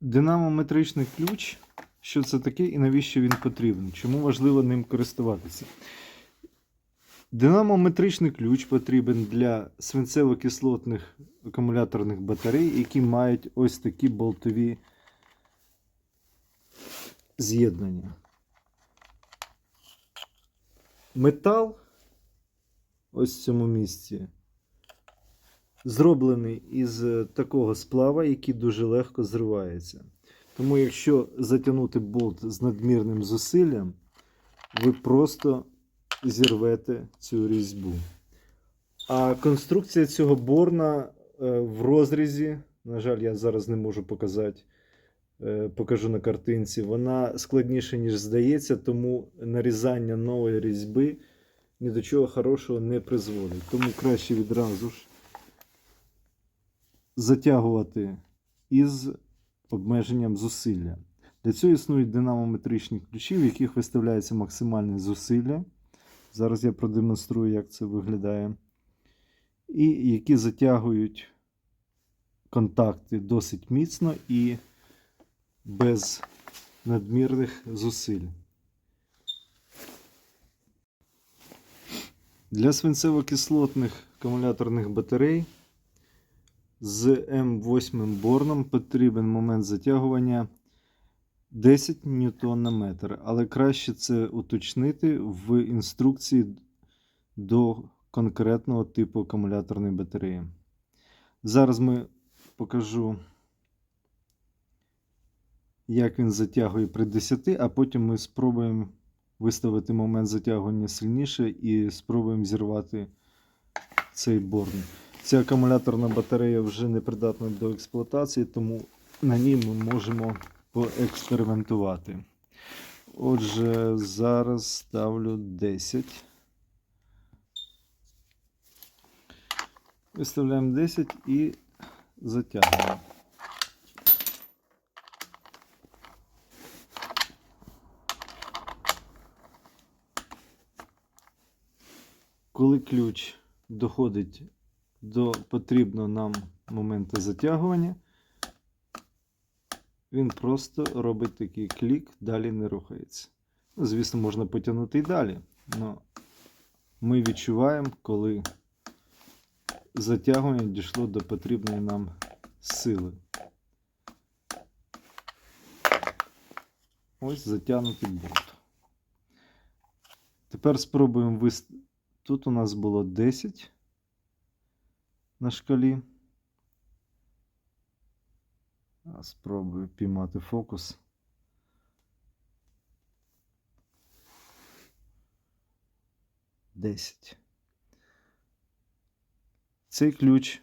Динамометричний ключ. Що це таке і навіщо він потрібен? Чому важливо ним користуватися? Динамометричний ключ потрібен для свинцево-кислотних акумуляторних батарей, які мають ось такі болтові з'єднання. Метал ось в цьому місці зроблений із е, такого сплава, який дуже легко зривається. Тому, якщо затягнути болт з надмірним зусиллям, ви просто зірвете цю різьбу. А конструкція цього борна е, в розрізі, на жаль, я зараз не можу показати, е, покажу на картинці, вона складніша, ніж здається, тому нарізання нової різьби ні до чого хорошого не призводить. Тому краще відразу ж затягувати із обмеженням зусилля. Для цього існують динамометричні ключі, в яких виставляється максимальне зусилля. Зараз я продемонструю, як це виглядає. І які затягують контакти досить міцно і без надмірних зусиль. Для свинцево-кислотних акумуляторних батарей з М8 борном потрібен момент затягування 10 ньютон на метр, але краще це уточнити в інструкції до конкретного типу акумуляторної батареї. Зараз ми покажу, як він затягує при 10, а потім ми спробуємо виставити момент затягування сильніше і спробуємо зірвати цей борн. Ця акумуляторна батарея вже не придатна до експлуатації, тому на ній ми можемо поекспериментувати. Отже, зараз ставлю 10. Виставляємо 10 і затягуємо. Коли ключ доходить до потрібного нам моменту затягування, він просто робить такий клік, далі не рухається. Ну, звісно, можна потягнути і далі, але ми відчуваємо, коли затягування дійшло до потрібної нам сили. Ось затягнутий болт. Тепер спробуємо вис... Тут у нас було 10 на шкалі. Спробую піймати фокус. Десять. Цей ключ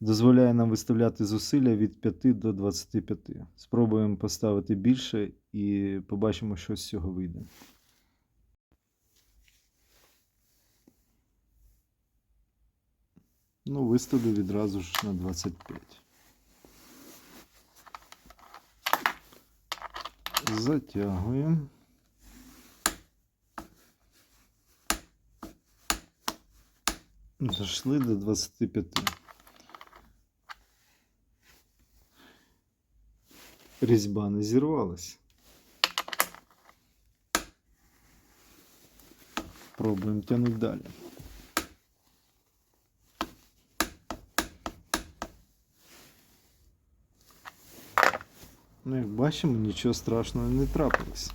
дозволяє нам виставляти зусилля від 5 до 25. Спробуємо поставити більше і побачимо, що з цього вийде. Ну, виставлю відразу ж на 25. Затягуємо. Дошли до 25. Різьба не зірвалась. Пробуємо тягнути далі. Ну, як бачимо, нічого страшного не трапилось.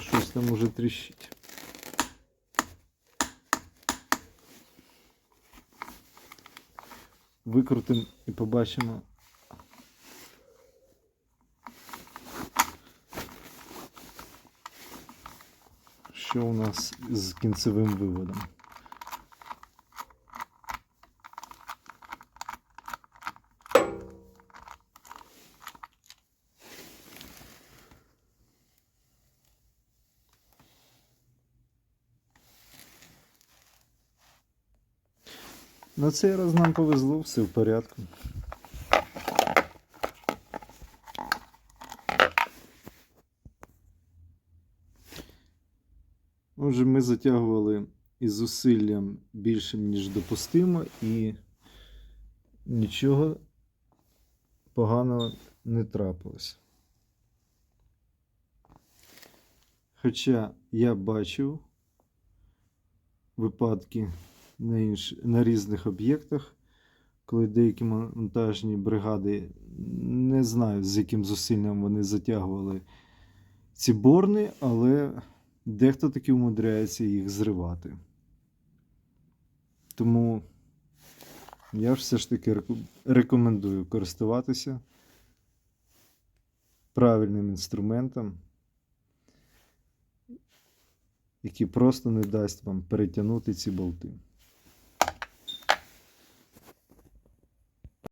Щось там уже тріщить. Викрутимо і побачимо. Що у нас з кінцевим виводом? На цей раз нам повезло, все в порядку. Отже, ми затягували із зусиллям більшим, ніж допустимо, і нічого поганого не трапилось. Хоча я бачив випадки на, інш... на різних об'єктах, коли деякі монтажні бригади не знаю, з яким зусиллям вони затягували ці борни, але дехто таки умудряється їх зривати. Тому я все ж таки рекомендую користуватися правильним інструментом, який просто не дасть вам перетягнути ці болти.